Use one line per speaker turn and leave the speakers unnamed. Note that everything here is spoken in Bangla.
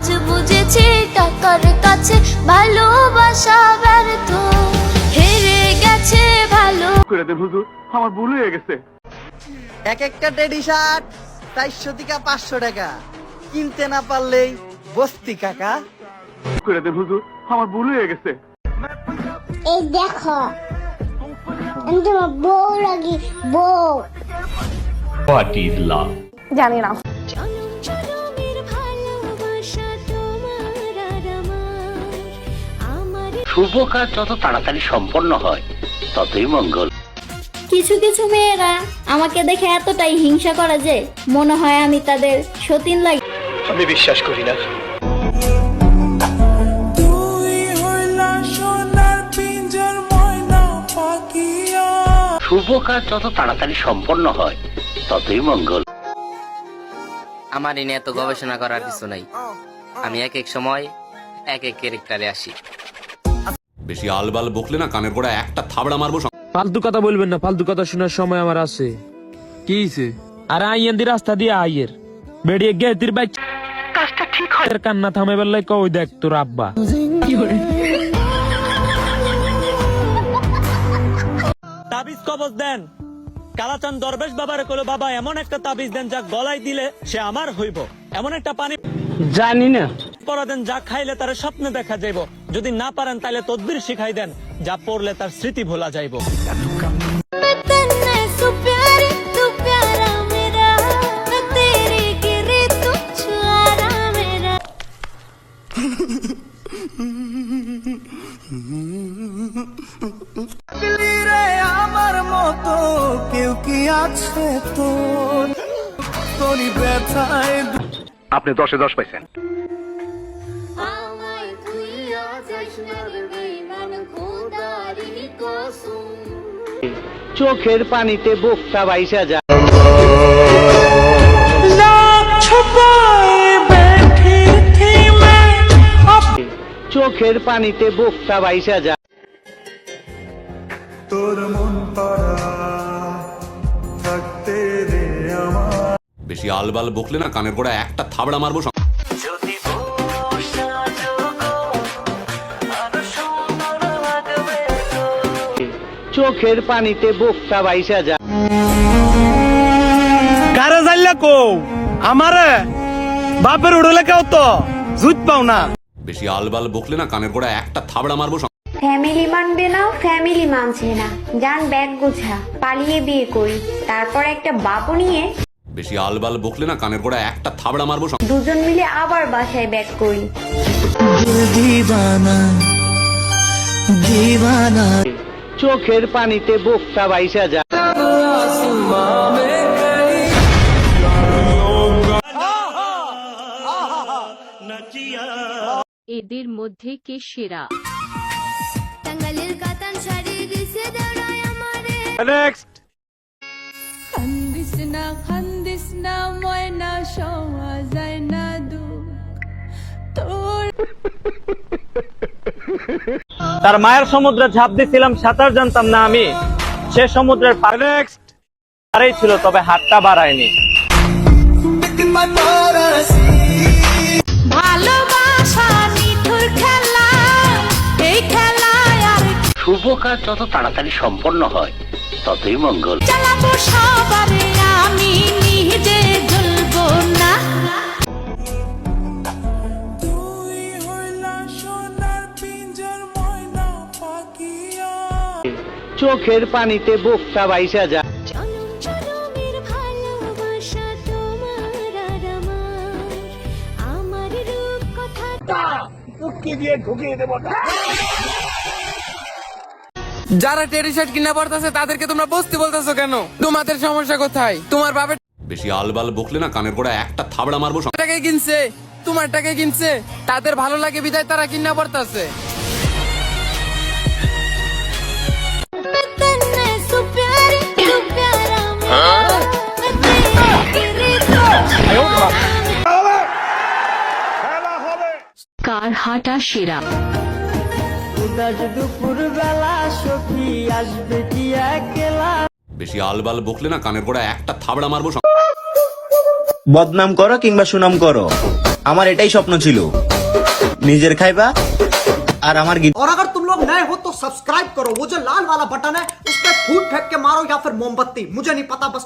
আজ বুঝেছি টাকার কাছে ভালোবাসা ব্যর্থ। হেরে গেছে ভালো।
করে দেন হুজুর আমার ভুল হয়ে গেছে।
এক একটা টেডি শার্ট চারশো থেকে পাঁচশো টাকা। কিনতে না পারলেই বস্তি কাকা।
করে দেন হুজুর আমার ভুল হয়ে গেছে।
এই দেখো আমি তোমার বউ লাগি বউ।
জানি না।
শুভ কাজ যত তাড়াতাড়ি সম্পন্ন হয় ততই মঙ্গল।
কিছু কিছু মেয়েরা আমাকে দেখে এতটাই হিংসা করে যে মনে হয় আমি তাদের সতীন লাগি।
আমি বিশ্বাস করি না।
শুভ কাজ যত তাড়াতাড়ি সম্পন্ন হয় ততই মঙ্গল।
আমার এনে এত গবেষণা করার কিছু নাই। আমি এক এক সময় এক এক ক্যারেক্টারে আসি।
বেশি আলবাল বকলে না কানের গোড়া একটা থাবড়া মারবো
ফালতু কথা বলবেন না ফালতু কথা শোনার সময় আমার আছে। কি হইছে? আরে আইয়েন দি রাস্তা দিয়ে আইয়ের। বেড়িয়ে গে তির ভাই কাজটা ঠিক হয়। কান্না থামে বেলাই কই দেখ তোর আব্বা।
তাবিজ কবজ দেন। কালাচান দরবেশ বাবার কলো বাবা এমন একটা তাবিজ দেন যা গলায় দিলে সে আমার হইব। এমন একটা পানি
জানি না।
পরা দেন যা খাইলে তার স্বপ্নে দেখা যাইব। যদি না পারেন তাহলে তদবির শিখাই দেন যা পড়লে তার স্মৃতি ভোলা যাইব।
আমার মতো কেউ কি আছে তোর তোরই ব্যথায়
আপনি দশে দশ পাইছেন।
আমায় তুই আজাস মেরে বেঈমান
চোখের পানিতে বুকটা বাইসা যায়। চোখের পানিতে বুকটা বাইসা যায়
বেশি আলবাল বকলে না কানের গোড়া একটা থাবড়া মারবো
চোখের পানিতে বুকটা বাইসা যায়।
কারে জানলা কো আমারে বাপের উড়লে কেউ তো জুত পাও না।
বেশি আলবাল বকলে না কানের গোড়া একটা থাবড়া মারবো
ফ্যামিলি মানবে না ফ্যামিলি মানছে না যান ব্যাগ গোছা পালিয়ে বিয়ে করি তারপর একটা বাপু নিয়ে
বেশি আলবাল বকলে না কানের গোড়া একটা থাবড়া মারবো
দুজন মিলে আবার বাসায় ব্যাগ করি
চোখের পানিতে বুকটা বাইসা যায়
এদের মধ্যে কে সেরা?
নেক্সট
খান্দিস না খান্দিস না ময়না সওয়া যায় না তোর
তার মায়ের সমুদ্রে ঝাঁপ দিছিলাম সাঁতার জানতাম না আমি। সে সমুদ্রের পারেই ছিল তবে হাতটা বাড়ায়নি।
কাজ যত তাড়াতাড়ি সম্পন্ন হয় ততই মঙ্গল।
আমি নিজে জ্বলবো না।
চোখের পানিতে বুকটা বাইসা যায়
জনম জনমের ভালোবাসা
যারা টেরি শার্ট কিনা পড়তেছে তাদেরকে তোমরা বস্তি বলতেছো কেন? তোমাদের সমস্যা কোথায়? তোমার বাপের
বেশি আলবাল বকলে না কানের গোড়া একটা থাবড়া মারবো
টাকা কিনছে তোমার টাকা কিনছে তাদের ভালো লাগে বিদায় তারা কিনা পড়তেছে
কার হাটা সেরা?
দুপুর বেলা সখী আসবে কি একলা
বেশি আলবাল বকলে না কানের গোড়া একটা থাবড়া মারবো
বদনাম করো কিংবা সুনাম করো
আমার এটাই স্বপ্ন ছিল নিজের খাইবা আর আমার গীত
और अगर तुम लोग नए हो तो सब्सक्राइब करो वो जो लाल वाला बटन है उस पर फूट फेंक के मारो या फिर मोमबत्ती मुझे नहीं पता बस